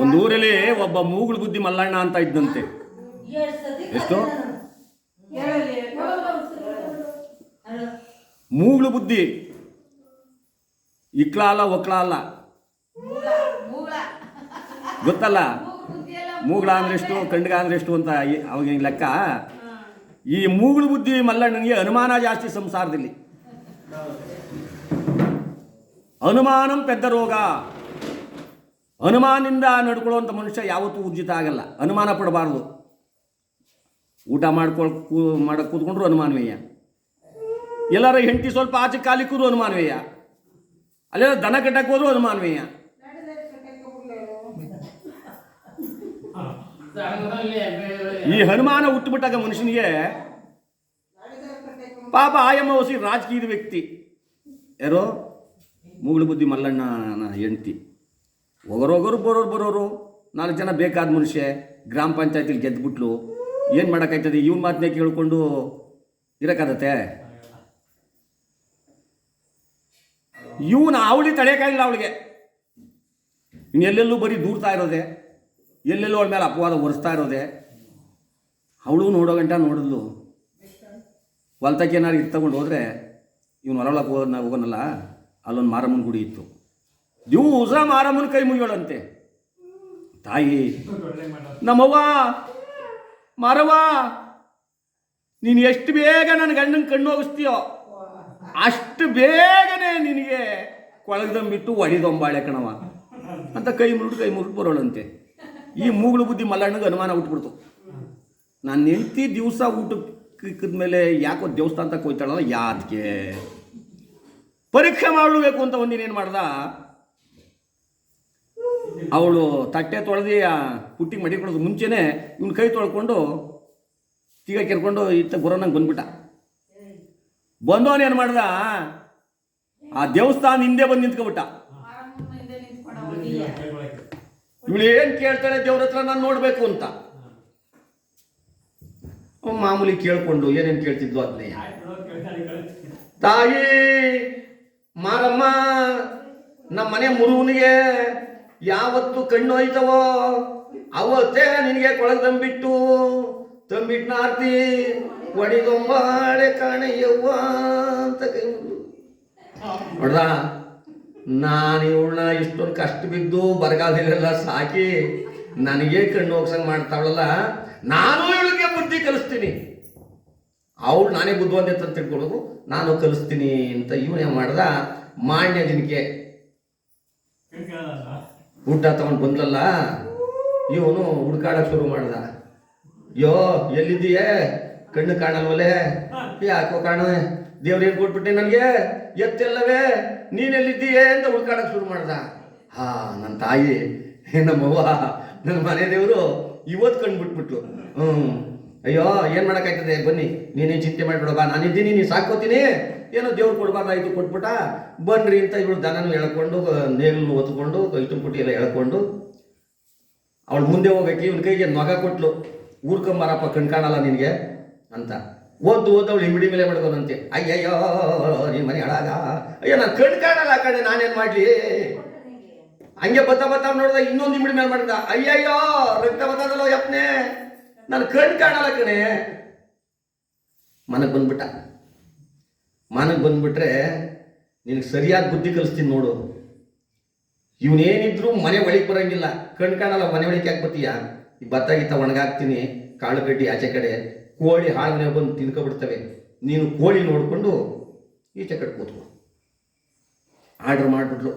ಒಂದು ಊರಲ್ಲಿ ಒಬ್ಬ ಮೂಗುಳು ಬುದ್ಧಿ ಮಲ್ಲಣ್ಣ ಅಂತ ಇದ್ದಂತೆ. ಎಷ್ಟು? ಮೂಗುಳು ಬುದ್ಧಿ. ಇಕ್ಳ ಅಲ್ಲ ಒಕ್ಳ ಅಲ್ಲ ಗೊತ್ತಲ್ಲ? ಮೂಗುಳ ಅಂದ್ರೆ ಎಷ್ಟು ಕಂಡ್ಗ ಅಂದ್ರೆ ಎಷ್ಟು ಅಂತ ಅವಾಗ ಅವಾಗಿನ ಲೆಕ್ಕ? ಈ ಮೂಗುಳು ಬುದ್ಧಿ ಮಲ್ಲಣ್ಣನಿಗೆ ಅನುಮಾನ ಜಾಸ್ತಿ ಸಂಸಾರದಲ್ಲಿ. ಅನುಮಾನಂ ಪೆದ್ದ ರೋಗ. ಅನುಮಾನದಿಂದ ನಡ್ಕೊಳ್ಳುವಂಥ ಮನುಷ್ಯ ಯಾವತ್ತೂ ಉಜ್ಜಿತ ಆಗಲ್ಲ. ಅನುಮಾನ ಪಡಬಾರ್ದು. ಊಟ ಮಾಡ್ಕೊಳ್ ಕೂ ಮಾಡಕ್ಕೆ ಕೂತ್ಕೊಂಡ್ರು ಅನುಮಾನವೇಯ. ಎಲ್ಲರ ಹೆಂಡತಿ ಸ್ವಲ್ಪ ಆಚೆ ಕಾಲಿಕ್ಕೂ ಅನುಮಾನವೇಯ. ಅಲ್ಲೆಲ್ಲ ದನ ಕಟ್ಟಕ್ಕೆ ಹೋದ್ರು ಅನುಮಾನವೇಯ. ಈ ಹನುಮಾನ ಹುಟ್ಟುಬಿಟ್ಟಾಗ ಮನುಷ್ಯನಿಗೆ ಪಾಪ ಆಯಮ್ಮ ಹೊಸಿ ರಾಜಕೀಯದ ವ್ಯಕ್ತಿ. ಯಾರೋ? ಮೂಗುಳು ಬುದ್ಧಿ ಮಲ್ಲಣ್ಣನ ಹೆಂಡ್ತಿ. ಹೋಗೋರೋಗೋರು ಬರೋರು ಬರೋರು, ನಾಲ್ಕು ಜನ ಬೇಕಾದ ಮನುಷ್ಯ, ಗ್ರಾಮ ಪಂಚಾಯತಿಲಿ ಗೆದ್ದುಬಿಟ್ಲು ಏನು ಮಾಡೋಕ್ಕಾಯ್ತದೆ? ಇವ್ನ ಮಾತನ್ನೇ ಕೇಳಿಕೊಂಡು ಇರೋಕ್ಕಾಗತ್ತೆ? ಇವನ ಅವಳಿ ತಡೆಯೋಕ್ಕಾಗಿಲ್ಲ ಅವಳಿಗೆ. ಇನ್ನು ಎಲ್ಲೆಲ್ಲೂ ಬರೀ ದೂರ್ತಾ ಇರೋದೆ. ಎಲ್ಲೆಲ್ಲೂ ಅವಳ ಮೇಲೆ ಅಪವಾದ ಒರೆಸ್ತಾ ಇರೋದೆ. ಅವಳು ನೋಡೋ ಗಂಟ ನೋಡಿದ್ಲು. ಹೊಲ್ತಕ್ಕೆ ಏನಾರು ಇದು ತಗೊಂಡು ಹೋದರೆ ಇವನು ಹೊರೊಳಕ್ಕೆ ನಾವು ಹೋಗೋನಲ್ಲ? ಅಲ್ಲೊಂದು ಮಾರಮ್ಮನ ಗುಡಿ ಇತ್ತು. ದಿವಸ ಮಾರಮ್ಮನ ಕೈ ಮುಗಿಯೋಳಂತೆ. ತಾಯಿ, ನಮ್ಮವ್ವ, ಮಾರವ್ವ, ನೀನು ಎಷ್ಟು ಬೇಗ ನನ್ನ ಗಂಡನ ಕಣ್ಣು ಹೋಗಿಸ್ತೀಯೋ, ಅಷ್ಟು ಬೇಗನೆ ನಿನಗೆ ಕೊಳಗ್ದಂಬಿಟ್ಟು ಒಡಿದೊಂಬಾಳೆ ಕಣವ ಅಂತ ಕೈ ಮುರುಡು ಕೈ ಮುರುಡು ಬರೋಳಂತೆ. ಈ ಮೂಗಳು ಬುದ್ಧಿ ಮಲ್ಲಣ್ಣಗೆ ಅನುಮಾನ ಹುಟ್ಬಿಡ್ತು. ನಾನು ನಿಂತಿ ದಿವಸ ಊಟಕ್ಕೆ ಮೇಲೆ ಯಾಕೋ ದೇವಸ್ಥಾನ ತಕ್ಕ ಹೋಯ್ತಾಳಲ್ಲ ಯಾತಕ್ಕೆ ಪರೀಕ್ಷೆ ಮಾಡಬೇಕು ಅಂತ ಒಂದಿನ ಏನು ಮಾಡ್ದ? ಅವಳು ತಟ್ಟೆ ತೊಳೆದು ಆ ಪುಟ್ಟಿಗೆ ಮಡಿ ಕೊಡೋದು ಮುಂಚೆನೆ ಇವನು ಕೈ ತೊಳ್ಕೊಂಡು ತೀಗ ಕೆರ್ಕೊಂಡು ಇತ್ತ ಗುರನಂಗೆ ಬಂದ್ಬಿಟ್ಟ. ಏನು ಮಾಡ್ದ? ಆ ದೇವಸ್ಥಾನ ಹಿಂದೆ ಬಂದು ನಿಂತ್ಕೊಬಿಟ್ಟ ಇವಳು ಏನು ಕೇಳ್ತಾಳೆ ದೇವ್ರ ಹತ್ರ ನಾನು ನೋಡಬೇಕು ಅಂತ. ಮಾಮೂಲಿ ಕೇಳ್ಕೊಂಡು ಏನೇನು ಕೇಳ್ತಿದ್ವು ಅದನ್ನೇ ತಾಯಿ! ಮಾರಮ್ಮ, ನಮ್ಮ ಮನೆ ಮುರುವನಿಗೆ ಯಾವತ್ತು ಕಣ್ಣು ಹೋಯ್ತವೋ, ಅವತ್ತೇ ನಿನಗೆ ಕೊಳಗೆ ತಂಬಿಟ್ಟು ತಂಬಿಟ್ಟು ನಾರ್ತಿ ಒಡಿದೊಂಬಾಳೆ ಕಾಣಯ್ಯವ್ವ ಅಂತ ಕೈ ನೋಡ್ದ, ನಾನು ಇವಳನ್ನ ಇಷ್ಟೊಂದು ಕಷ್ಟ ಬಿದ್ದು ಬರಗಾಲದಲ್ಲೆಲ್ಲ ಸಾಕಿ, ನನಗೆ ಕಣ್ಣು ಹೋಗ್ಸಂಗೆ ಮಾಡ್ತಾವಳಲ್ಲ, ನಾನು ಇವಳಿಗೆ ಬುದ್ಧಿ ಕಲಿಸ್ತೀನಿ. ಅವಳು ನಾನೇ ಬುದ್ಧಿವಂತ ಅಂತ ತಿಳ್ಕೊಳ್ಳೋದು ನಾನು ಕಲಿಸ್ತೀನಿ ಅಂತ ಇವನೇ ಮಾಡ್ದ? ಮಾನ್ಯ ದಿನಕ್ಕೆ ಊಟ ತಗೊಂಡು ಬಂದ್ಲಲ್ಲ, ಇವನು ಹುಡ್ಕಾಡಕ್ ಶುರು ಮಾಡ್ದ. ಯೋ, ಎಲ್ಲಿದ್ದೀಯೇ? ಕಣ್ಣು ಕಾಣಲ್ವಲೆ? ಯಾಕೋ ಕಾಣ? ದೇವ್ರೇನು ಕೊಟ್ಬಿಟ್ಟೆ ನನಗೆ? ಎತ್ತೆಲ್ಲವೇ? ನೀನೆಲ್ಲಿದ್ದೀಯೇ ಅಂತ ಹುಡ್ಕಾಡಕ್ ಶುರು ಮಾಡ್ದ. ಹಾ ನನ್ನ ತಾಯಿ ನಮ್ಮವ್ವ ನನ್ನ ಮನೆ ದೇವರು ಇವತ್ತು ಕಂಡುಬಿಟ್ಬಿಟ್ಲು. ಹ್ಞೂ ಅಯ್ಯೋ, ಏನು ಮಾಡೋಕ್ಕಾಯ್ತದೆ? ಬನ್ನಿ ನೀನೇನು ಚಿಂತೆ ಮಾಡಿಬಿಡ, ಬಾ ನಾನಿದ್ದೀನಿ ನೀನು ಸಾಕೋತೀನಿ ಏನೋ ದೇವ್ರು ಕೊಡ್ಬಾರ್ದಾಯ್ತು ಕೊಟ್ಬಿಟ್ಟ. ಬನ್ರಿ ಅಂತ ಇವಳು ದನನು ಎಳ್ಕೊಂಡು ನೇಗಲು ಒತ್ಕೊಂಡು ಇಷ್ಟು ಪುಟ್ಟಿ ಎಲ್ಲ ಎಳ್ಕೊಂಡು, ಅವಳು ಮುಂದೆ ಹೋಗಕ್ಕೆ ಇವನ ಕೈಗೆ ನೊಗ ಕೊಟ್ಲು. ಊರ್ಕೊಂಬಾರಪ್ಪ ಕಣ್ ಕಾಣಲ್ಲ ನಿನಗೆ ಅಂತ. ಓದ್ದು ಓದ್ ಅವಳು ಹಿಮಿಡಿ ಮೇಲೆ ಮಾಡ್ಕೊಂಡಂತೆ. ಅಯ್ಯಯ್ಯೋ ನೀನ್ ಮನೆ ಹಾಳಾಗ ಅಯ್ಯೋ, ನಾನು ಕಣ್ ಕಾಣಲ್ಲ ಕಣೆ, ನಾನೇನು ಮಾಡಲಿ? ಹಂಗೆ ಬತ್ತ ಬತ್ತ ನೋಡ್ದ ಇನ್ನೊಂದು ಹಿಮಿಡಿ ಮೇಲೆ ಮಾಡ್ದ. ಅಯ್ಯಯ್ಯೋ, ರಕ್ತ ಬತ್ತದಲ್ಲೋ ಯಪ್ನೆ? ನಾನು ಕಣ್ ಕಾಣಲ್ಲ ಕಣೆ. ಮನಕ್ ಬಂದ್ಬಿಟ್ಟ. ಮನಕ್ ಬಂದ್ಬಿಟ್ರೆ ನಿನಗೆ ಸರಿಯಾದ ಬುದ್ಧಿ ಕಲಿಸ್ತೀನಿ ನೋಡು. ಇವನೇನಿದ್ರು ಮನೆ ಒಳಗೆ ಬರಂಗಿಲ್ಲ. ಕಣ್ ಕಾಣಲ್ಲ, ಮನೆ ಒಳಗೆ ಯಾಕೆ ಬರ್ತೀಯ? ಈ ಭತ್ತ ಗಿತ್ತ ಒಣಗಾಕ್ತೀನಿ, ಕಾಳು ಕಡ್ಡಿ ಆಚೆ ಕಡೆ, ಕೋಳಿ ಹಾಳು ಮನೆ ಬಂದು ತಿನ್ಕೊಬಿಡ್ತವೆ. ನೀನು ಕೋಳಿ ನೋಡಿಕೊಂಡು ಈಚೆ ಕಡೆ ಆರ್ಡ್ರ್ ಮಾಡಿಬಿಟ್ಲು.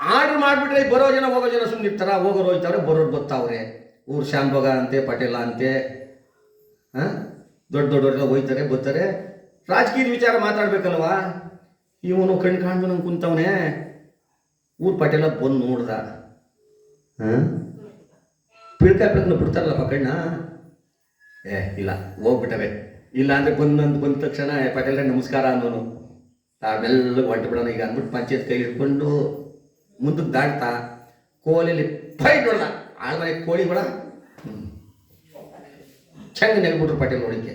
ಆರ್ಡ್ರ್ ಮಾಡಿಬಿಟ್ರೆ ಬರೋ ಜನ, ಹೋಗೋ ಜನ ಸುಮ್ಮನೆ ಇರ್ತಾರ ಹೋಗೋರು ಹೋಯ್ತಾರೆ ಬರೋರು ಬರ್ತಾವ್ರೆ. ಊರು ಶಾನ್ಭೋಗ ಅಂತೆ, ಪಟೇಲ ಅಂತೆ, ಹಾಂ? ದೊಡ್ಡ ದೊಡ್ಡವರೆಲ್ಲ ಹೋಯ್ತಾರೆ, ಬರ್ತಾರೆ. ರಾಜಕೀಯದ ವಿಚಾರ ಮಾತಾಡ್ಬೇಕಲ್ವಾ? ಇವನು ಕಣ್ಣು ಕಾಣ್ದು ನಂಗೆ ಕುಂತವನೇ. ಊರು ಪಟೇಲ ಬಂದು ನೋಡ್ದ. ಹಾಂ? ಪಿಳ್ಕನ ಬಿಡ್ತಾರಲ್ಲಪ್ಪ ಕಣ್ಣ? ಏ, ಇಲ್ಲ, ಹೋಗ್ಬಿಟ್ಟವೆ. ಇಲ್ಲ ಅಂದ್ರೆ ಬಂದು ಬಂದ ತಕ್ಷಣ ಪಟೇಲ್ರೆ, ನಮಸ್ಕಾರ ಅನ್ನೋನು. ಆಮೇಲೆ ಹೊಂಟು ಬಿಡೋಣ ಈಗ ಅಂದ್ಬಿಟ್ಟು ಪಂಚಾಯತ್ ಕೈ ಹಿಡ್ಕೊಂಡು ಮುಂದಕ್ಕೆ ದಾಟ್ತಾ ಕೋಲಿಲಿ ಫೈಟ್ ನೋಡ್ದ ಆಳ್ಮನೆ ಕೋಳಿ ಬಿಡ ಚಂಗ ನೆಗ್ಬಿಟ್ರು ಪಟೇಲ್ ನೋಡಿಕೆ.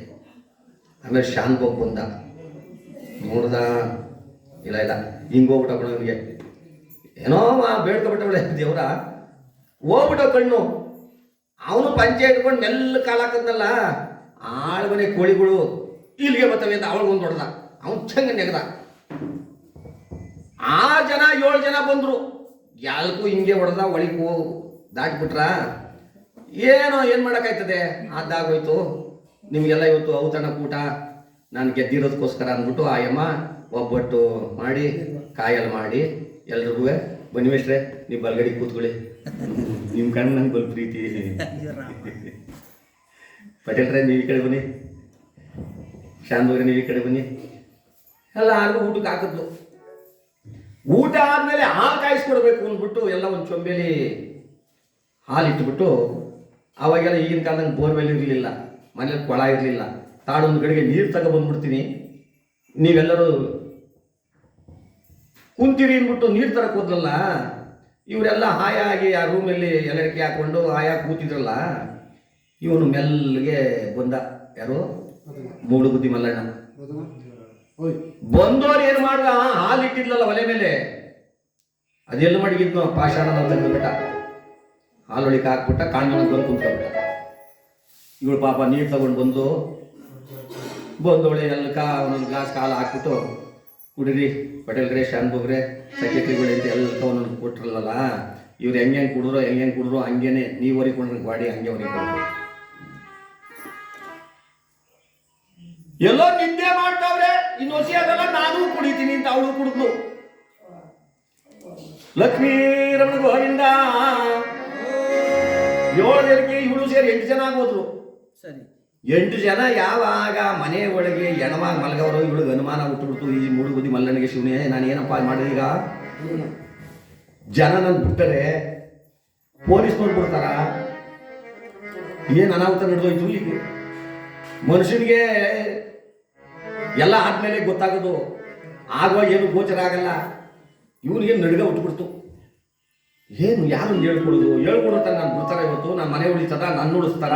ಆಮೇಲೆ ಶಾನ್ ಬೋಗ್ ಬಂದ ನೋಡ್ದ? ಇಲ್ಲ ಇಲ್ಲ. ಹಿಂಗೆ ಹೋಗ್ಬಿಟ್ಟ ಅವನಿಗೆ ಏನೋ ಬೇಡ್ಕೊಬಿಟ್ಟವಳೆ ದೇವ್ರ. ಹೋಗ್ಬಿಟ್ಟ ಕಣ್ಣು. ಅವನು ಪಂಚೆ ಇಟ್ಕೊಂಡು ಮೆಲ್ಲ ಕಾಲ ಹಾಕದ್ನಲ್ಲ ಆಳ್ಮನೆ ಕೋಳಿಗಳು ಇಲ್ಲಿಗೆ ಬರ್ತವೆ ಅಂತ ಅವಳಿಗೊಂದು ಹೊಡೆದ ಅವನು ಚಂಗ ನೆಗದ. ಆ ಜನ ಏಳು ಜನ ಬಂದರು. ಯಾಲ್ಗೂ ಹಿಂಗೆ ಹೊಡೆದ, ಒಳಗೆ ಹೋಗು ದಾಟ್ಬಿಟ್ರ? ಏನೋ, ಏನು ಮಾಡೋಕ್ಕಾಯ್ತದೆ? ಅದಾಗೋಯ್ತು ನಿಮಗೆಲ್ಲ ಇವತ್ತು ಔತಣ ಕೂಟ. ನಾನು ಗೆದ್ದಿರೋದಕ್ಕೋಸ್ಕರ ಅಂದ್ಬಿಟ್ಟು ಆಯಮ್ಮ ಯಮ್ಮ ಒಬ್ಬಟ್ಟು ಮಾಡಿ, ಕಾಯಲ್ ಮಾಡಿ. ಎಲ್ರಿಗೂ ಬನ್ನಿ ಮೇಷ್ಟ್ರೆ ನೀವು ಬಲ್ಗಡಿ ಕೂತ್ಕೊಳ್ಳಿ. ನಿಮ್ಮ ಕಣ್ಣು ನಂಗೆ ಬಲ್ ಪ್ರೀತಿ. ಪಟೇಲ್ರೆ, ನೀವು ಈ ಕಡೆ ಬನ್ನಿ. ಶಾಂತವ್ರೆ ನೀವು ಈ ಕಡೆ ಬನ್ನಿ. ಎಲ್ಲ ಆದ್ರೂ ಊಟಕ್ಕೆ ಹಾಕಿದ್ಲು ಊಟ ಆದ್ಮೇಲೆ ಹಾಲು ಕಾಯಿಸ್ಕೊಡ್ಬೇಕು ಅಂದ್ಬಿಟ್ಟು ಎಲ್ಲ ಒಂದು ಚೊಂಬೆಲಿ ಹಾಲು ಇಟ್ಬಿಟ್ಟು ಅವಾಗೆಲ್ಲ ಈಗಿನ ಕಾಲದಂಗೆ ಬೋರ್ವೆಲ್ ಇರಲಿಲ್ಲ, ಮನೇಲಿ ಕೊಳ ಇರಲಿಲ್ಲ ತಾಡೊಂದು ಕಡೆಗೆ ನೀರು ತಗೊಬಂದ್ಬಿಡ್ತೀನಿ ನೀವೆಲ್ಲರೂ ಕುಂತೀರಿ ಅಂದ್ಬಿಟ್ಟು ನೀರು ತರಕ್ಕೆ ಹೋದ್ರಲ್ಲ, ಇವರೆಲ್ಲ ಹಾಯಾಗಿ ಆ ರೂಮಲ್ಲಿ ಎಲ್ಲರಿಕೆ ಹಾಕೊಂಡು ಹಾಯಾಗಿ ಕೂತಿದ್ರಲ್ಲ, ಇವನು ಮೆಲ್ಲಗೆ ಬಂದ. ಯಾರು? ಮೂಡು ಬುದ್ಧಿ ಮಲ್ಲಣ್ಣ. ಬಂದವರು ಏನು ಮಾಡ್ದ? ಹಾಲು ಇಟ್ಟಿದ್ಲಲ್ಲ ಒಲೆ ಮೇಲೆ. ಅದೆಲ್ಲ ಮಡಗಿದ್ನು ಪಾಷಾಣ ತೆಗೆದುಬಿಟ್ಟ ಹಾಲು ಒಳಿಕೆ ಹಾಕ್ಬಿಟ್ಟ ಕಾಣ್ಮನ ಬಂದು ಕುಂತ್ಕೊಂಡ್ಬಿಟ್ಟ. ಇವಳು ಪಾಪ ನೀರು ತಗೊಂಡು ಬಂದು ಬಂದವಳೆ ಕಾ ಒಂದೊಂದು ಗ್ಲಾಸ್ ಕಾಲು ಹಾಕ್ಬಿಟ್ಟು, ಕುಡಿರಿ, ಪಟೇಲ್ರೆ, ಶಾನ್ಭೋಗ್ರೆ ಸೆಕ್ರೆಟ್ರಿಗಳು ಅಂತ ಎಲ್ಲ ಒಂದೊಂದು ಕೊಟ್ಟಿರಲ್ಲ ಇವ್ರು ಹೆಂಗೆ ಹೆಂಗೆ ಕುಡಿದ್ರು, ಹೆಂಗೆ ಹೆಂಗೆ ಕುಡಿದ್ರು ಹಂಗೇನೆ ನೀವು ಹೊರಿಕೊಂಡ್ರೆ ಗಾಡಿ ಹಂಗೆ ಹೊರಿಕೊಂಡ್ರು ಎಲ್ಲೋ ನಿದ್ದೆ ಮಾಡ್ತಾವ್ರೆ ಇನ್ನು ಹೊಸಿ ಅದಲ್ಲ ನಾನು ಕುಡಿತೀನಿ ಅಂತ ಅವಳು ಕುಡಿದ್ಲು. ಲಕ್ಷ್ಮೀ ರಮಣ ಗೋವಿಂದ ಏಳು ಜನಕ್ಕೆ ಇವಳು ಸೇರಿ ಎಂಟು ಜನ ಆಗೋದ್ರು ಸರಿ. ಎಂಟು ಜನ ಯಾವಾಗ ಮನೆ ಒಳಗೆ ಎಣವಾಗಿ ಮಲಗವರು ಇವಳಿಗೆ ಅನುಮಾನ ಹುಟ್ಟುಬಿಡ್ತು ಈ ಮೂಡುಗುದಿ ಮಲ್ಲನಿಗೆ ಶಿವನೇ ನಾನು ಏನಪ್ಪ ಮಾಡಿದೆ ಈಗ? ಜನ ನನ್ನ ಬಿಟ್ಟರೆ ಪೊಲೀಸ್ ನೋಡ್ಬಿಡ್ತಾರ? ಏನು ಅನಾಹುತ ನಡೆದೋಯ್ತು ಈಗ ಮನುಷ್ಯನಿಗೆ ಎಲ್ಲ ಆದ್ಮೇಲೆ ಗೊತ್ತಾಗೋದು. ಆಗುವಾಗ ಏನು ಗೋಚರ ಆಗಲ್ಲ. ಇವನಿಗೆ ನಡುಗ ಉಟ್ಬಿಡ್ತು ಏನು, ಯಾರು ಹೇಳ್ಕೊಡೋದು? ಹೇಳ್ಕೊಡೋ ನಾನು ಬಿಡ್ತಾರೆ ಇವತ್ತು, ನಾನು ಮನೆ ಉಳಿತದ ನನ್ನ ಉಳಿಸ್ತಾರ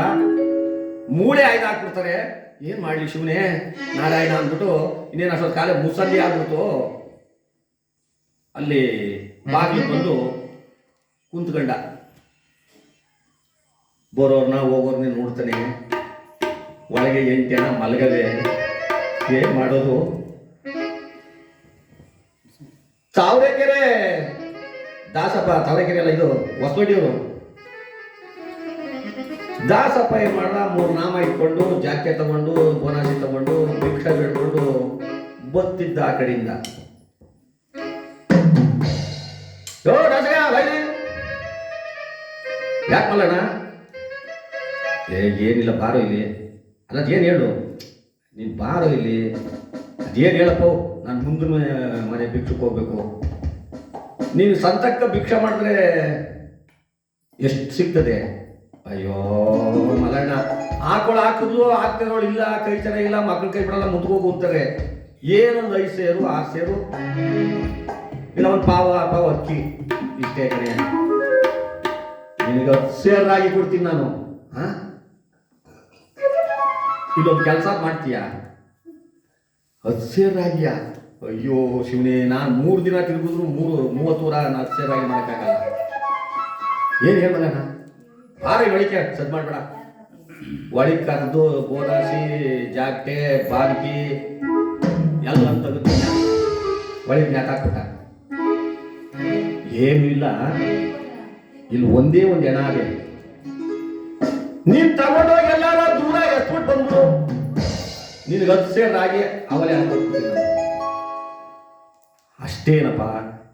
ಮೂಳೆ ಆಯ್ದು ಹಾಕ್ಬಿಡ್ತಾರೆ ಏನ್ ಮಾಡ್ಲಿ ಶಿವನೇ? ನಾರಾಯಣ ಅಂದ್ಬಿಟ್ಟು ಇನ್ನೇನು ಅಷ್ಟೊಂದು ಕಾಲ ಮುಸಲ್ಲಿ ಆಗ್ಬಿಡ್ತು. ಅಲ್ಲಿ ಬಾಗಿಲು ಬಂದು ಕುಂತ್ಕಂಡ. ಬರೋರ್ನ ಹೋಗೋರ್ನ ನೋಡ್ತಾನೆ. ಒಳಗೆ ಎಂಟೆನ ಮಲಗದೆ. ಏನ್ ಮಾಡೋದು? ತಾವರೆಕೆರೆ ದಾಸಪ್ಪ ತಾವರೆಕೆರೆ ಅಲ್ಲ ಇದು ಹೊಸಪೇಟೆಯವರು ದಾಸಪ್ಪ ಏನ್ ಮಾಡ್ದ? ಮೂರು ನಾಮ ಇಟ್ಕೊಂಡು ಜಾಕೆ ತಗೊಂಡು ಬೋನಾಸಿ ತಗೊಂಡು, ಭಿಕ್ಷ ಬಿಡ್ಕೊಂಡು ಬತ್ತಿದ್ದ ಆ ಕಡೆಯಿಂದ. ಯಾಕೆ ಮಲ್ಲಣ್ಣ? ಏ, ಏನಿಲ್ಲ, ಬಾರೋ ಇಲ್ಲಿ. ಅಲ್ಲ ಏನು ಹೇಳು? ನೀನು ಬಾರೋ ಇಲ್ಲಿ. ಅದೇನು ಹೇಳಪ್ಪ? ನಾನು ಮುಂದಿನ ಮನೆ ಭಿಕ್ಷಕ್ಕೆ ಹೋಗ್ಬೇಕು. ನೀನು ಸಂತಕ್ಕ ಭಿಕ್ಷೆ ಮಾಡಿದ್ರೆ ಎಷ್ಟು ಸಿಗ್ತದೆ? ಅಯ್ಯೋ, ಮಲಣ್ಣ. ಹಾಕೊಳ ಹಾಕಿದ್ರು ಹಾಕ್ತಿರೋಳು ಇಲ್ಲ, ಕೈ ಚೆನ್ನಾಗಿಲ್ಲ ಮಕ್ಕಳು ಕೈ ಬಿಡಲ್ಲ ಮುತ್ಕೋಗಿ ಕೂತಾರೆ ಏನೊಂದು ಐದು ಸೇರು, ಆರು ಸೇರು? ಇಲ್ಲ, ಒಂದು ಪಾವ ಪಾವ ಅಕ್ಕಿ. ಇಷ್ಟೇ ಕಡೆ ನಿನಗೆ ಹತ್ತು ಸೇರಾಗಿ ಕೊಡ್ತೀನಿ ನಾನು. ಇಲ್ಲೊಂದು ಕೆಲಸ ಮಾಡ್ತೀಯಾ? ಹತ್ತು ಸೇರಾಗಿಯಾ ಅಯ್ಯೋ ಶಿವನೇ, ನಾನು ಮೂರು ದಿನ ತಿರುಗಿದ್ರು ಮೂರು ಮೂವತ್ತು ವರ ನಾಲ್ಕು ಸೇರಾಗಿ ಮಾಡೋಕ್ಕಾಗಲ್ಲ ಏನು ಹೇಳ್ಬಲ್ಲ ಭಾರಿ ಒಳಿಕೆ ಸದ್ ಮಾಡಬೇಡ. ಒಳಗೆ ಕರೆದು ಬೋದಾಸಿ ಜಾಗ್ಟೆ ಬಾಲ್ಕಿ ಎಲ್ಲ ತೆಗೆದು ಒಳಗೆ ಜ್ಞಾತಾಕ್ಬಿಟ್ಟ ಏನೂ ಇಲ್ಲ. ಇಲ್ಲಿ ಒಂದೇ ಒಂದು ಎಣ ಅದೇ ನೀನ್ ತಗೊಂಡೋಗಿ ಎಲ್ಲಾರ ದೂರ ಎತ್ಬಿಟ್ಟು ಬಂದ್ರು ನಿನ್ಗೆ ಹತ್ತು ಸೇರ್ ಅವರೇ ಅವಲೇ ಹಾಕ್ಬಿಡ್ತೀನಿ ಅಷ್ಟೇನಪ್ಪ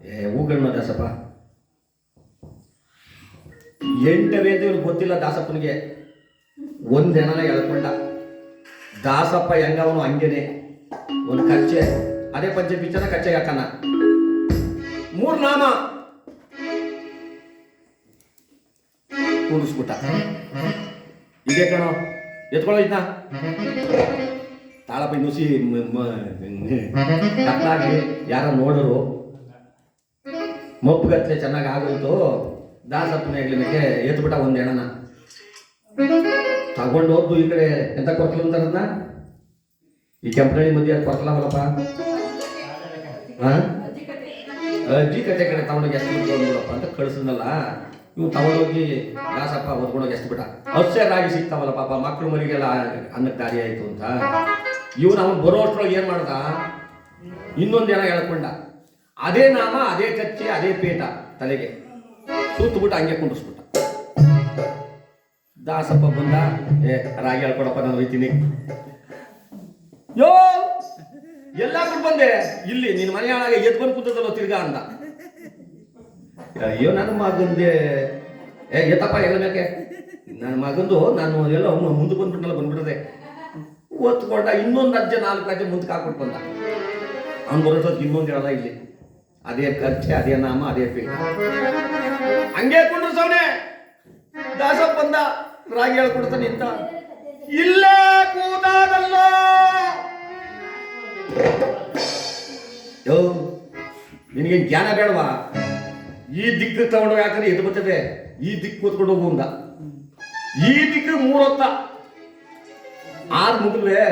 ಏ ಹೂಗಣ್ಣ ದಾಸಪ್ಪ ಎಂಟು ವೇದಗಳು ಗೊತ್ತಿಲ್ಲ ದಾಸಪ್ಪನಿಗೆ ಒಂದೆಣನ ಎಳ್ಕೊಂಡ ದಾಸಪ್ಪ ಹೆಂಗವನು ಹಂಗೇನೆ ಒಂದು ಕಚ್ಚೆ ಅದೇ ಪಂಚೆ ಪಿಚ್ಚನ ಕಚ್ಚೆಗೆ ಹಾಕನ ಮೂರು ನಾಮ ಕೂಡಿಸ್ಬಿಟ್ಟ ಇದೆ ಕಣೋ ಎತ್ಕೊಳ್ಳೋ ಇದನ್ನ ತಾಳಪ್ಪ ನುಸಿ ಕತ್ತಾಗಿ ಯಾರ ನೋಡರು. ಮಪ್ಪುಗತ್ಲೆ ಚೆನ್ನಾಗಿ ಆಗೋಯ್ತು. ದಾಸಪ್ಪನ ಹೆಗ್ಲಿನಕ್ಕೆ ಎತ್ಬಿಟ್ಟ ಒಂದು ಹೆಣನ. ತಗೊಂಡು ಹೋದ್ದು ಈ ಕಡೆ. ಎಂತ ಕೊರತಲ ಅಂತಾರದ್ನ? ಈ ಕೆಂಪನಹಳ್ಳಿ ಮಂದಿ ಅದು ಬರಪ್ಪ ಅಜ್ಜಿ ಕತೆ ಕಡೆ ತಗೊಂಡೋಗಿ ಎಷ್ಟು ಬಿಟ್ಟು ಅಂತ ಕಳಿಸಿದ್ನಲ್ಲ. ಇವ್ ತಗೊಂಡೋಗಿ ದಾಸಪ್ಪ ಓದ್ಕೊಂಡೋಗಿ ಎಷ್ಟು ಬಿಟ್ಟ ಹಸ್ಯ ರಾಗಿ ಸಿಗ್ತಾವಲ್ಲ ಪಾಪ ಮಕ್ಕಳು ಮರಿಗೆಲ್ಲ ಅನ್ನಕ್ಕೆ ದಾರಿ ಆಯ್ತು ಅಂತ. ಇವ್ನು ಅವನು ಬರೋ ಅಷ್ಟ್ರೊಳಗೆ ಏನ್ ಮಾಡ್ದ? ಇನ್ನೊಂದು ಜನ ಹೇಳ್ಕೊಂಡ. ಅದೇ ನಾಮ, ಅದೇ ಕಚ್ಚೆ ಅದೇ ಪೇಟ ತಲೆಗೆ. ಸುತ್ತಬಿಟ್ಟು ಹಂಗೆ ಕುಂಡಿಸ್ಬಿಟ್ಟ ದಾಸಪ್ಪ ಬಂದ, ಏ, ರಾಗಿ ಹೇಳ್ಕೊಡಪ್ಪ, ನಾನು ಹೋಯ್ತೀನಿ. ಯೋ, ಎಲ್ಲ ಬಂದೆ. ಇಲ್ಲಿ ನಿನ್ನ ಮನೆ ಒಳಗೆ ಎದ್ದು ಬಂದು ಕೂತದಲ್ಲ ತಿರ್ಗಾ ಅಂದ. ಅಯ್ಯೋ, ನನ್ನ ಮಗಂದೆ. ಏ, ಎತ್ತಪ್ಪ, ಎಲ್ಲ ಬೇಕೆ ನನ್ನ ಮಗಂದು, ನಾನು ಎಲ್ಲ ಮುಂದೆ ಬಂದ್ಬಿಟ್ಟಲ್ಲ ಬಂದ್ಬಿಡದೆ ಒತ್ಕೊಂಡ ಇನ್ನೊಂದು ಅಜ್ಜ, ನಾಲ್ಕು ಅಜ್ಜ ಮುಂದಕ್ಕೆ ಹಾಕ್ಬಿಟ್ಟು ಬಂದ. ಅವ್ನು ಬರೋದಕ್ಕೆ ಇನ್ನೊಂದು ಹೇಳದ ಇಲ್ಲಿ? ಅದೇ ಖರ್ಚೆ, ಅದೇ ನಾಮ, ಅದೇ ಪೀಠ. ಹಂಗೆ ಕೊಂಡ್ರು ಸೌನೆ ದಾಸ ಬಂದ, ರಾಗಿ ಹೇಳ್ಕೊಡ್ತಾನೆ ನಿಂತ. ಇಲ್ಲೇ ಕೂತಾದಲ್ಲ. ಯೋ ನಿನಗೆ ಜ್ಞಾನ ಬೇಡವಾ? ಈ ದಿಕ್ಕು ತಗೊಂಡು ಯಾಕಂದ್ರೆ ಎದ್ದು ಬರ್ತದೆ. ಈ ದಿಕ್ಕು ಕೂತ್ಕೊಂಡು ಹೋಗು ಅಂದ. ಈ ದಿಕ್ಕು ಮೂರೊತ್ತ ಆರ್ ಮುಗಿಲ್ವೇ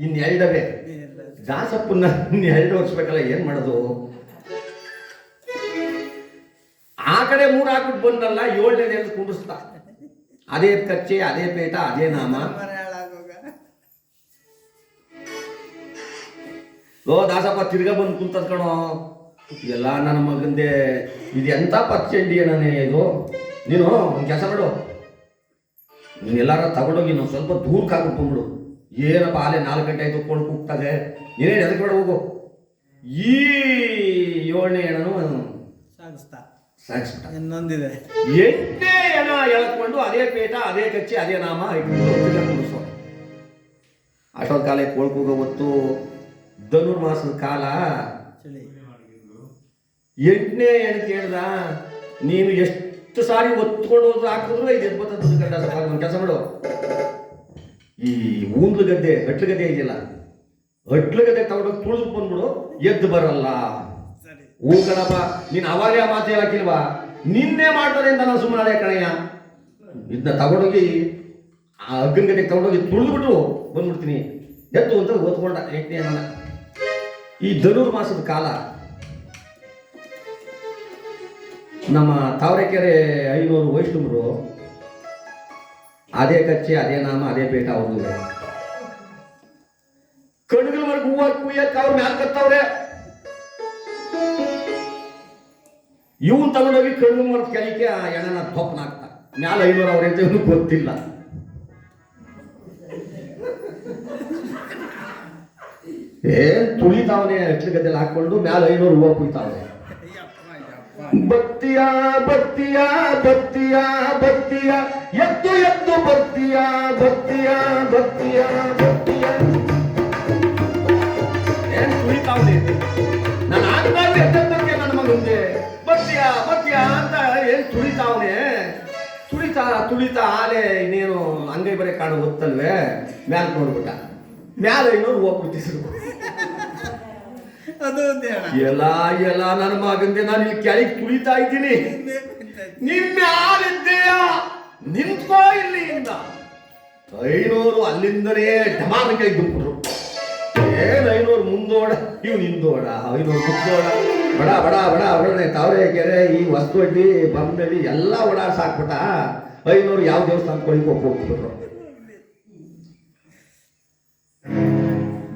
ಇನ್ ಎರಡವೇ. ದಾಸಪ್ಪನ್ನ ಇನ್ ಎರಡು ವರ್ಷಬೇಕಲ್ಲ ಏನ್ ಮಾಡೋದು? ಆ ಕಡೆ ಮೂರ್ ಹಾಕ್ಬಿಟ್ಟು ಬಂದಲ್ಲ ಏಳನೇ ಕುಂಡಿಸ್ತ. ಅದೇ ಕಚ್ಚೆ ಅದೇ ಪೇಟ ಅದೇ ನಾಮ. ಓ ದಾಸಪ್ಪ ತಿರ್ಗ ಬಂದು ಕುಂತದ್ ಕಣೋ. ಎಲ್ಲ ನನ್ನ ಮಗಂದೆ. ಇದು ಎಂತ ಪರ್ಚೆಂಡಿಯ ನಾನೇ ಇದು? ನೀನು ಒಂದು ಕೆಲಸ ಮಾಡು. ನೀನು ಎಲ್ಲಾರ ತಗೊಂಡೋಗಿ ನಾವು ಸ್ವಲ್ಪ ದೂರಕ್ಕೆ ಕಾಕೊಂಡ್ಬಿಡು ಏನಪ್ಪ ಅಲ್ಲೇ ನಾಲ್ಕು ಗಂಟೆ ಐದು ಕೊಳ್ ಕೂಗ್ತದೆ? ನೀನೇನು ಎದಕ್ಕೆ ಬೇಡ ಹೋಗು. ಈ ಏಳನೇ ಹೆಣನು ಸಾಗಿಸ್ತಾ. ಸಾಗಿಸ್ಬಿಟ್ಟ. ಇನ್ನೊಂದಿದೆ. ಎಂಟನೇ ಹೆಣ ಎಳ್ಕೊಂಡು ಅದೇ ಪೇಟ ಅದೇ ಕಚ್ಚಿ ಅದೇ ನಾಮ ಕುಂಡ್ರಿಸೋ ಅಷ್ಟೊಂದು ಕಾಲ ಕೋಳ್ಕೂಗ ಹೊತ್ತು ಧನುರ್ಮಾಸದ ಕಾಲ. ಎಂಟನೇ ಹೆಣ್ಣು ಕೇಳ್ದ ನೀನು ಎಷ್ಟು ಸಾರಿ ಒತ್ಕೊಂಡು ಹೋದ್ರೆ ಹಾಕಿದ್ರು ಇದು ಎಪ್ಪತ್ತೊಂದು ಗಂಟೆ ಒಂದು ಕೆಲಸ ಮಾಡು ಈ ಊಂದ್ಲು ಗದ್ದೆ ಹಟ್ಲು ಗದ್ದೆ ಇದೆಯಲ್ಲ? ಹಟ್ಲು ಗದ್ದೆ ತಗೊಂಡೋಗಿ ತುಳಿದು ಬಂದ್ಬಿಡು ಎದ್ದು ಬರಲ್ಲ. ಹೂ ಕಣಪ್ಪ ನೀನು ಅವಾಗೇ ಆ ಮಾತು ಹೇಳಕ್ಕಿಲ್ವಾ? ನಿನ್ನೆ ಮಾಡ್ತಾರೆ ಅಂತ ನಾನು ಸುಮ್ಮನೆ ಕಣಯ್ಯ. ಇದನ್ನ ತಗೊಂಡೋಗಿ ಆ ಅಗ್ಗನ ಗದ್ದೆಗೆ ತಗೊಂಡೋಗಿ ತುಳಿದ್ಬಿಟ್ಟು ಬಂದ್ಬಿಡ್ತೀನಿ. ಎದ್ದು ಅಂತ ಓದ್ಕೊಂಡ ಎಂಟನೇ ನನ್ನ ಈ ಧನುರ್ಮಾಸದ ಕಾಲ ನಮ್ಮ ತಾವರೆಕೆರೆ ಐನೂರು ವೈಷ್ಣವರು ಅದೇ ಕಚ್ಚಿ, ಅದೇ ನಾಮ, ಅದೇ ಪೇಟ ಅವ್ರದ್ದು. ಕಣ್ಗಳವರೆಗೆ ಹೂವ ಕುಯ್ಯಕ್ಕೆ ಅವ್ರ ಮ್ಯಾಲ್ ಕತ್ತವ್ರೆ. ಇವನ್ ತಗೊಂಡೋಗಿ ಕಣ್ಣು ಮರದ ಕಲಿಕೆ ಆ ಎಣ್ಣನ ತೊಪ್ಪನ ಹಾಕ್ತ ಮ್ಯಾಲ ಐನೂರು ಅವ್ರ ಅಂತ ಇವನು ಗೊತ್ತಿಲ್ಲ. ಏನ್ ತುಳಿತಾವನೆ ಅಟ್ಲ ಗದ್ದೆಲ್ಲ ಹಾಕೊಂಡು ಮ್ಯಾಲ ಐನೂರು ಹೂವ ಕುಯ್ತಾವನೆ ಬತ್ತಿಯ ಬತ್ತಿಯ ಬತ್ತಿಯ ಬತ್ತಿಯ. ಎದ್ದು ಎದ್ದು ಬತ್ತಿಯ ಬತ್ತಿಯ ಬತ್ತಿಯ ಬತ್ತಿಯ. ಏನ್ ತುಳಿತಾವ್ನೆ ನಾನು ಆಗ್ಬಾರ್ದು ಎದ್ದಕ್ಕೆ ನನ್ನ ಮಗಂದೆ ಬತ್ತಿಯ ಬತ್ತಿಯ ಅಂತ ಏನ್ ತುಳಿತಾವ್ನೆ ತುಳಿತಾ ತುಳಿತಾ ಆಲೆ ಇನ್ನೇನು ಅಂಗೈ ಬರೆ ಕಾಡು ಗೊತ್ತಲ್ವೇ? ಮ್ಯಾಲ್ ನೋಡ್ಬಿಟ್ಟ. ಮ್ಯಾಲ ಇನ್ನೊಂದು ಅಣ್ಣ ಎಲ್ಲ ಎಲ್ಲ ನನ್ನ ಮಗಂದೆ ನಾನು ಇಲ್ಲಿ ಕೆಳಗೆ ತುಳಿತಾ ಇದ್ದೀನಿ. ನಿಮ್ಮ ಯಾರಿದ್ದೀಯ ನಿಂತ್ಕೋ ಇಲ್ಲಿ ಇಂದ ಐನೂರು ಅಲ್ಲಿಂದನೇ ಢಮಾನ ಕೈ ದುಂಬಿಟ್ರು. ಏನ್ ಐನೂರು ಮುಂದೋಡ ಇವ್ ನಿಂದೋಡ ಐನೂರು ಮುಂದೋಡ. ಬಡ ಬಡ ಬಡ ಅವಳನೆ ತಾವರೆ ಕೆರೆ ಈ ಹೊಸದೊಡ್ಡಿ ಬಂದಡಿ ಎಲ್ಲ ಓಡಾಡ್ಸ್ ಹಾಕ್ಬಿಟ್ಟ. ಐನೂರು ಯಾವ ದೇವಸ್ಥಾನಕ್ಕೆ ಹೋಗಿ ಹೋಗ್ಬಿಟ್ರು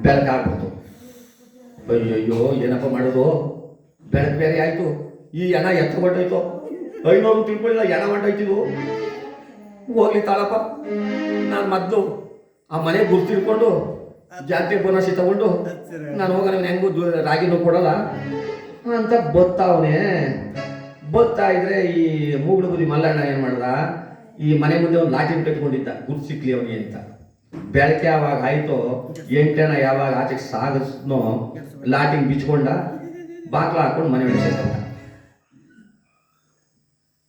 ಬೆಳಕಾಗ್ಬಿಡ್ತು. ಅಯ್ಯಯ್ಯೋ, ಏನಪ್ಪ ಮಾಡೋದು? ಬೆಳಕು ಬೇರೆ ಆಯ್ತು. ಈ ಎಣ ಎತ್ತ ಹೊಟ್ಟೋಯ್ತು ಐನೂರು ತಿಳ್ಕೊಳ್ಳಿಲ್ಲ ಎಣ ಹೊಟ್ಟೋಯ್ತಿದ್ವು ಹೋಗ್ಲಿ ತಾಳಪ್ಪ. ನಾನು ಮದ್ದು ಆ ಮನೆ ಗುರ್ತಿಡ್ಕೊಂಡು ಜಾತ್ರೆ ಬೋನಸಿ ತಗೊಂಡು ನಾನು ಹೋಗೋಣ ಹೆಂಗೂ ರಾಗಿನೂ ಕೊಡಲ್ಲ. ಅಂತ ಬತ್ತಾವನೆ ಬತ್ತಾ ಇದ್ರೆ ಈ ಮೂಗುಳು ಬುದಿ ಮಲ್ಲಣ್ಣ ಏನು ಮಾಡ್ದ? ಈ ಮನೆ ಮುಂದೆ ಒಂದು ಲಾಠಿ ಕಟ್ಕೊಂಡಿದ್ದ ಗುರ್ತು ಸಿಕ್ಲಿ ಅವನಿಗೆ ಅಂತ. ಬೆಳಕೆ ಯಾವಾಗ ಆಯ್ತು ಎಂಟನ ಯಾವಾಗ ಆಚೆಗೆ ಸಾಗಿಸ್ನೋ ಲಾಟಿಂಗ್ ಬಿಚ್ಕೊಂಡ ಬಾಕ್ಲ ಹಾಕೊಂಡು ಮನೆ ಸೇರ್ಕೊಂಡ.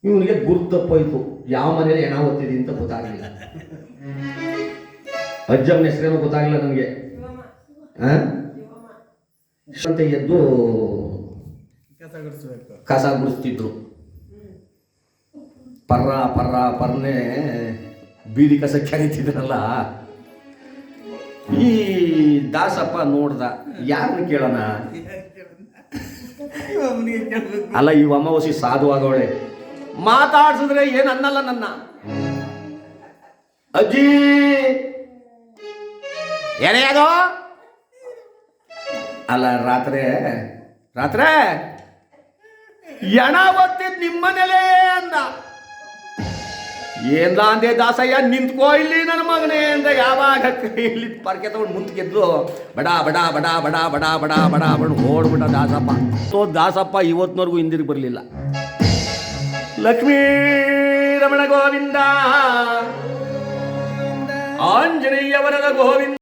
ಇವನಿಗೆ ಗುರ್ತಪ್ಪೋಯ್ತು ಯಾವ ಮನೇಲಿ ಹೆಣ ಓದ್ತಿದಿ ಅಂತ ಗೊತ್ತಾಗಲಿಲ್ಲ. ಅಜ್ಜಮ್ಮನ ಹೆಸರೇನೋ ಗೊತ್ತಾಗ್ಲಿಲ್ಲ ನನಗೆ. ಅಂತ ಎದ್ದು ಕಸ ಗುಡಿಸ್ತಿದ್ರು. ಪರ್ರ ಪರ್ರ ಪರ್ನೆ ಬೀದಿ ಕಸ ಕೆರಿತಿದ್ರಲ್ಲ ಈ ದಾಸಪ್ಪ ನೋಡ್ದ ಯಾರನ್ನ ಕೇಳೋಣ? ಅಲ್ಲ, ಈ ಅಮಾವಾಸ್ಯೆ ಸಾಧುವಾಗವಳೆ ಮಾತಾಡ್ಸಿದ್ರೆ ಏನು ಅನ್ನಲ್ಲ ನನ್ನ. ಅಜ್ಜಿ! ಏನೇ ಅದು? ಅಲ್ಲ, ರಾತ್ರಿ ರಾತ್ರಿ? ಎಣ ಒತ್ತಿದ್ ನಿಮ್ಮನೇಲೇ ಅಂದ. ಏನ್ಲ ಅಂದೆ ದಾಸಯ್ಯ, ನಿಂತ್ಕೋ ಇಲ್ಲಿ ನನ್ನ ಮಗನೇ ಅಂದ. ಯಾವಾಗ ಇಲ್ಲಿ ಪರ್ಕೆ ತಗೊಂಡು ಮುಂದ್ಕೆದ್ದು ಬಡ ಬಡ ಬಡ ಬಡ ಬಡ ಬಡ ಬಡ ಬಡ ಓಡ್ಬಿಟ್ಟ ದಾಸಪ್ಪ. ಸೊ ದಾಸಪ್ಪ, ಇವತ್ತಿನವರೆಗೂ ಹಿಂದಿರುಗಿ ಬರಲಿಲ್ಲ. ಲಕ್ಷ್ಮೀ ರಮಣ ಗೋವಿಂದ. ಆಂಜನೇಯವರದ ಗೋವಿಂದ.